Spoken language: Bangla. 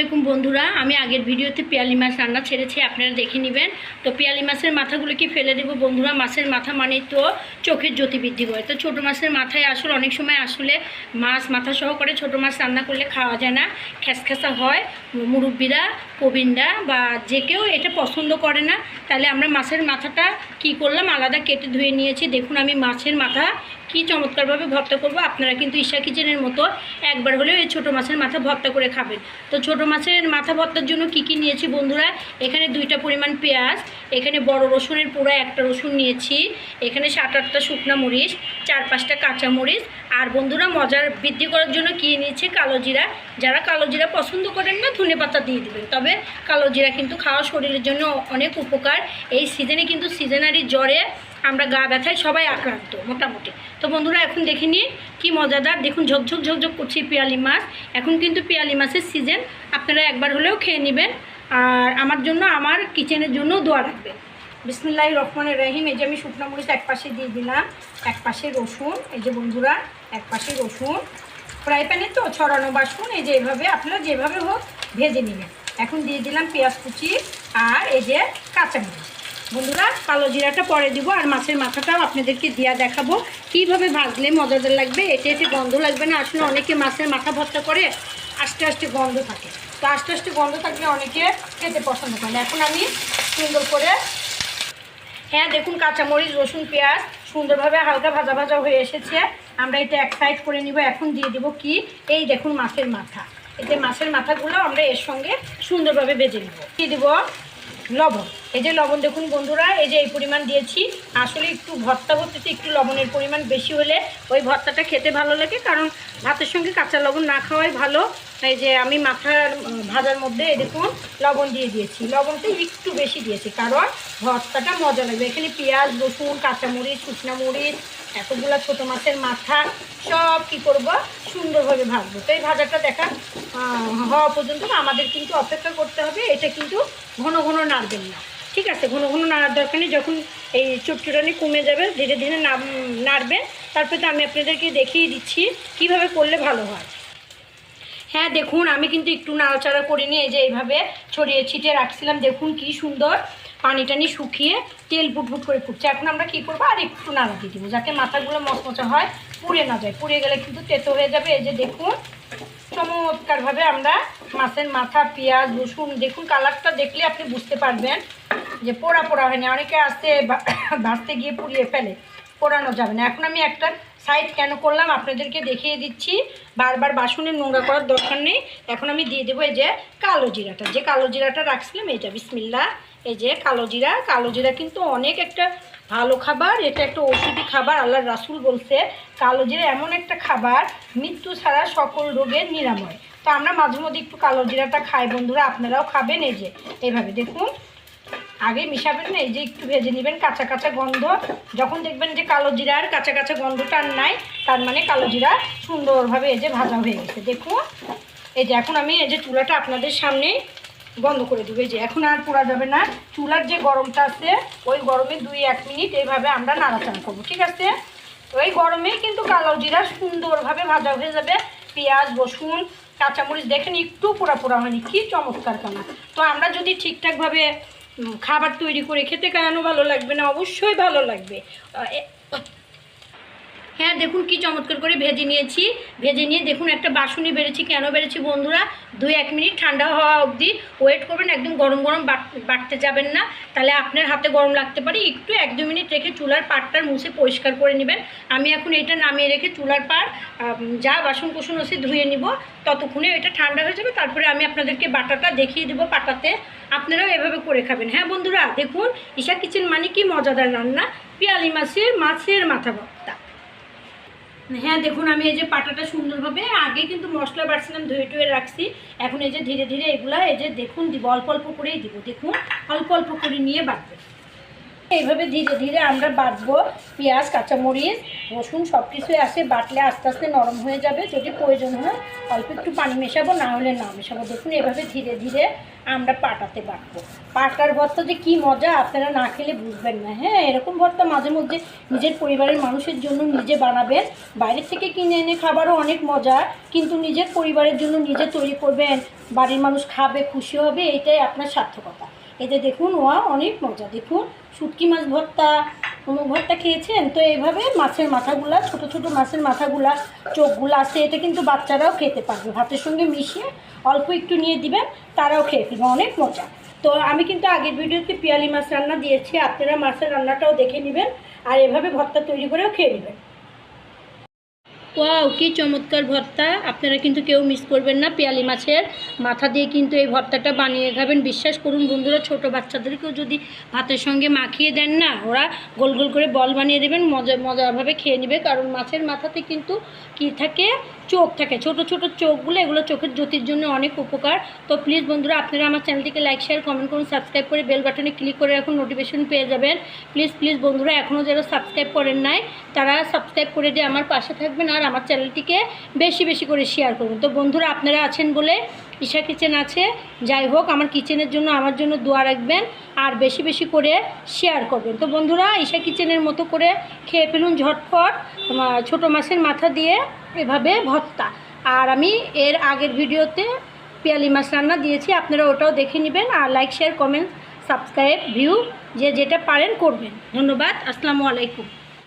আলাইকুম বন্ধুরা, আমি আগের ভিডিওতে পিয়ালি মাছ রান্না ছেড়েছি, আপনারা দেখে নেবেন। তো পিয়ালি মাছের মাথাগুলোকে ফেলে দেবো বন্ধুরা? মাছের মাথা মানে তো চোখের জ্যোতি বৃদ্ধি করে। তো ছোটো মাছের মাথায় আসলে অনেক সময় আসলে মাছ মাথা সহকারে ছোটো মাছ রান্না করলে খাওয়া যায় না। খ্যাসখ্যাসা হয়। মুরব্বীরা প্রবীণরা বা যে কেউ এটা পছন্দ করে না, তাহলে আমরা মাছের মাথাটা কি করলাম? আলাদা কেটে ধুয়ে নিয়েছি। দেখুন আমি মাছের মাথা কি চমৎকারভাবে ভর্তা করব। আপনারা কিন্তু ঈশা কিচেনের মতো একবার হলেও এই ছোটো মাছের মাথা ভর্তা করে খাবেন। তো ছোটো মাছের মাথা ভর্তার জন্য কি কি নিয়েছি বন্ধুরা? এখানে দুইটা পরিমাণ পেঁয়াজ, এখানে বড় রসুনের পুরো একটা রসুন নিয়েছি, এখানে সাত আটটা শুকনো মরিচ, চার পাঁচটা কাঁচা মরিচ, আর বন্ধুরা মজার বৃদ্ধি করার জন্য কি নিয়েছি? কালো জিরা। যারা কালো জিরা পছন্দ করেন না, ধনে পাতা দিয়ে দেবেন। তবে কালো জিরা কিন্তু খাওয়া শরীরের জন্য অনেক উপকার। এই সিজনে কিন্তু সিজনারি জ্বরে আমরা গা ব্যথায় সবাই আক্রান্ত, মোটামুটি। তো বন্ধুরা, এখন দেখে নিন কি মজাদার। দেখুন ঝকঝক ঝকঝক করছি পিয়ালি মাছ। এখন কিন্তু পিয়ালি মাছের সিজন আপনারা একবার হলেও খেয়ে নেবেন। আর আমার জন্য, আমার কিচেনের জন্য দোয়া রাখবেন। বিসমুল্লাহ রহমানের রহিম। এই যে আমি শুকনো মরিচ এক পাশে দিয়ে দিলাম। এক পাশে রসুন। এই যে বন্ধুরা, এক পাশে রসুন। ফ্রাই প্যানে তো ছড়ানো বাসুন। এই যে এভাবে আপনারা যেভাবে হোক ভেজে নেবেন। এখন দিয়ে দিলাম পেঁয়াজ কুচি আর এই যে কাঁচামরিচ। বন্ধুরা, কালো জিরাটা পরে দিব আর মাছের মাথাটাও আপনাদেরকে দিয়া দেখাবো। কীভাবে ভাজলে মজাদার লাগবে, এতে এতে গন্ধ লাগবে না। আসলে অনেকে মাছের মাথা ভর্তা করে, আস্তে আস্তে গন্ধ থাকে। তো আস্তে আস্তে গন্ধ থাকলে অনেকে খেতে পছন্দ করে এখন আমি সুন্দর করে হ্যাঁ দেখুন কাঁচামরিচ, রসুন, পেঁয়াজ সুন্দরভাবে হালকা ভাজা ভাজা হয়ে এসেছে। আমরা এটা এক সাইড করে নিব। এখন দিয়ে দিব কি? এই দেখুন মাছের মাথা। এতে মাছের মাথাগুলো আমরা এর সঙ্গে সুন্দরভাবে ভেজে নেব। দিয়ে দেবো লবণ। এই যে লবণ দেখুন বন্ধুরা, এই যে এই পরিমাণ দিয়েছি। আসলে একটু ভর্তা ভর্তিতে একটু লবণের পরিমাণ বেশি হলে ওই ভর্তাটা খেতে ভালো লাগে, কারণ ভাতের সঙ্গে কাঁচা লবণ না খাওয়াই ভালো। এই যে আমি মাথার ভাজার মধ্যে এই দেখুন লবণ দিয়ে দিয়েছি। লবণটা একটু বেশি দিয়েছি, কারণ ভর্তাটা মজা লাগবে। এখানে পেঁয়াজ, রসুন, কাঁচামরিচ, শুকনা মরিচ এতগুলো ছোটো মাছের মাথা, সব কি করব? সুন্দরভাবে ভাজবো। তো এই ভাজাটা দেখা হওয়া পর্যন্ত আমাদের কিন্তু অপেক্ষা করতে হবে, এটা কিন্তু ঘন ঘন নাড়বেন না। ঠিক আছে? ঘন ঘন নাড়ার দরকার নেই, যখন এই চটচটানি কমে যাবে, ধীরে ধীরে নাম নাড়বেন তারপরে তো আমি আপনাদেরকে দেখিয়ে দিচ্ছি কীভাবে করলে ভালো হয়। হ্যাঁ দেখুন, আমি কিন্তু একটু নাড়াচাড়া করিনি এই যে এইভাবে ছড়িয়ে ছিটিয়ে রাখছিলাম। দেখুন কি সুন্দর পানি টানি শুকিয়ে তেল ফুটফুট করে ফুটছে। এখন আমরা কি করব? আর একটু নাড়া দিয়ে দেবো, যাতে মাথাগুলো মচমচা হয়, পুড়ে না যায়। পুড়ে গেলে কিন্তু তেতো হয়ে যাবে। এই যে দেখুন, চমৎকারভাবে আমরা মাছের মাথা, পেঁয়াজ, রসুন, দেখুন কালারটা দেখলে আপনি বুঝতে পারবেন যে পোড়া পোড়া হয়নি। অনেকে আসতে ভাজতে গিয়ে পুড়িয়ে ফেলে, পোড়ানো যাবে না। এখন আমি একটা সাইড কেন করলাম আপনাদেরকে দেখিয়ে দিচ্ছি। বারবার বাসনে নোংরা করার দরকার নেই। এখন আমি দিয়ে দেবো এই যে কালো জিরাটা। যে কালো জিরাটা রাখছিলাম, এইটা বিসমিল্লা এই যে কালো জিরা কালো জিরা কিন্তু অনেক একটা ভালো খাবার, এটা একটা ওষুধি খাবার আল্লাহ রাসুল বলছে, কালো জিরা এমন একটা খাবার, মৃত্যু ছাড়া সকল রোগের নিরাময়। তো আমরা মাঝে মধ্যে একটু কালো জিরাটা খাই, বন্ধুরা, আপনারাও খাবেন এই যে। এইভাবে দেখুন, আগে মিশাবেন না এই যে একটু ভেজে নেবেন, কাঁচা কাঁচা গন্ধ। যখন দেখবেন যে কালো জিরার কাঁচা কাঁচা গন্ধটা আর নাই, তার মানে কালো জিরা সুন্দরভাবে এই যে ভাজা হয়ে গেছে। দেখুন, এই যে এখন আমি এই যে চুলাটা আপনাদের সামনে বন্ধ করে দেবো। যে, এখন আর পোড়া যাবে না। চুলার যে গরমটা আছে, ওই গরমে দুই এক মিনিট এইভাবে আমরা নাড়াচাড়া করব, ঠিক আছে? ওই গরমে কিন্তু কালো জিরা সুন্দরভাবে ভাজা হয়ে যাবে। পেঁয়াজ, রসুন, কাঁচামরিচ দেখেন একটু পোড়া পোড়া হয়নি, কী চমৎকার কানা তো আমরা যদি ঠিকঠাকভাবে খাবার তৈরি করে খেতে কেন ভালো লাগবে না? অবশ্যই ভালো লাগবে। হ্যাঁ দেখুন কি চমৎকার করে ভেজে নিয়েছি। ভেজে নিয়ে দেখুন একটা বাসুনি বেড়েছি। কেন বেড়েছি বন্ধুরা? দুই এক মিনিট ঠান্ডা হওয়া অবধি ওয়েট করবেন, একদম গরম গরম বাট- বাটতে যাবেন না। তাহলে আপনার হাতে গরম লাগতে পারে। একটু এক দু মিনিট রেখে চুলার পাটটার মুছে পরিষ্কার করে নেবেন। আমি এখন এটা নামিয়ে রেখে চুলার পাড় যা বাসন কুসন আছে ধুয়ে নিব। ততক্ষণে এটা ঠান্ডা হয়ে যাবে। তারপরে আমি আপনাদেরকে বাটাটা দেখিয়ে দেবো পাটাতে। আপনারাও এভাবে করে খাবেন। হ্যাঁ বন্ধুরা, দেখুন ঈশা কিচেন মানে কি মজাদার রান্না। পিয়ালি মাছের মাছের মাথা হ্যাঁ দেখুন, আমি এই যে পাটাটা সুন্দরভাবে আগে কিন্তু মশলা বাড়ছিলাম, ধুয়ে টুয়ে রাখছি। এখন এই যে ধীরে ধীরে এগুলো, এই যে দেখুন, দিব, অল্প অল্প করেই দিব। দেখুন, অল্প অল্প করে নিয়ে বাটবে এইভাবে ধীরে ধীরে আমরা বাটবো পেঁয়াজ, কাঁচামরিচ, রসুন সব কিছুই আসে, বাটলে আস্তে আস্তে নরম হয়ে যাবে। যদি প্রয়োজন হয় অল্প একটু পানি মেশাবো, না হলে না মেশাবো। দেখুন এভাবে ধীরে ধীরে আমরা পাটাতে বাটবো পাটার ভর্তা যে কী মজা, আপনারা না খেলে বুঝবেন না। হ্যাঁ এরকম ভর্তা মাঝে মধ্যে নিজের পরিবারের মানুষের জন্য নিজে বানাবেন। বাইরের থেকে কিনে এনে খাবারও অনেক মজা, কিন্তু নিজের পরিবারের জন্য নিজে তৈরি করবেন, বাড়ির মানুষ খাবে, খুশি হবে, এটাই আপনার সার্থকতা। এতে দেখুন, ওয়া, অনেক মজা। দেখুন, শুটকি মাছ ভর্তা কোনো ভর্তা খেয়েছেন? তো এইভাবে মাছের মাথাগুলা, ছোট ছোট মাছের মাথাগুলা, চোখগুলো আছে এটা কিন্তু বাচ্চারাও খেতে পারবে। ভাতের সঙ্গে মিশিয়ে অল্প একটু নিয়ে দিবেন, তারাও খেয়ে ফেলবে। অনেক মজা। তো আমি কিন্তু আগের ভিডিওতে পিয়ালি মাছ রান্না দিয়েছি, আপনারা মাছের রান্নাটাও দেখে নেবেন, আর এভাবে ভর্তা তৈরি করেও খেয়ে নেবেন। ওয়াও, কি চমৎকার ভর্তা। আপনারা কিন্তু কেউ মিস করবেন না, পেয়ালি মাছের মাথা দিয়ে কিন্তু এই ভর্তাটা বানিয়ে খাবেন। বিশ্বাস করুন বন্ধুরা, ছোট বাচ্চাদেরকেও যদি ভাতের সঙ্গে মাখিয়ে দেন না, ওরা গোল গোল করে বল বানিয়ে দেবেন, মজা, মজাভাবে খেয়ে নেবে। কারণ মাছের মাথাতে কিন্তু কি থাকে? চোখ থাকে। ছোট ছোট চোখগুলো, এগুলো চোখের জ্যোতির জন্য অনেক উপকার। তো প্লিজ বন্ধুরা, আপনারা আমার চ্যানেলটিকে লাইক শেয়ার কমেন্ট করুন সাবস্ক্রাইব করে বেল বাটনে ক্লিক করে রাখুন নোটিফিকেশন পেয়ে যাবেন। প্লিজ প্লিজ বন্ধুরা এখনও যারা সাবস্ক্রাইব করেন নাই, তারা সাবস্ক্রাইব করে দিয়ে আমার পাশে থাকবেন। আর আমার চ্যানেলটিকে বেশি বেশি করে শেয়ার করুন। তো বন্ধুরা, আপনারা আছেন বলে ঈশা কিচেন আছে। যাই হোক, আমার কিচেনের জন্য আমার জন্য দোয়া রাখবেন আর বেশি বেশি করে শেয়ার করবেন। তো বন্ধুরা, ঈশা কিচেনের মতো করে খেয়ে ফেলুন ঝটফট ছোটো মাছের মাথা দিয়ে এভাবে ভর্তা। আর আমি এর আগের ভিডিওতে পিয়ালি মাছ রান্না দিয়েছি, আপনারা ওটাও দেখে নেবেন আর like share comment subscribe view যে যেটা পারেন করবেন। ধন্যবাদ, আসসালামু আলাইকুম।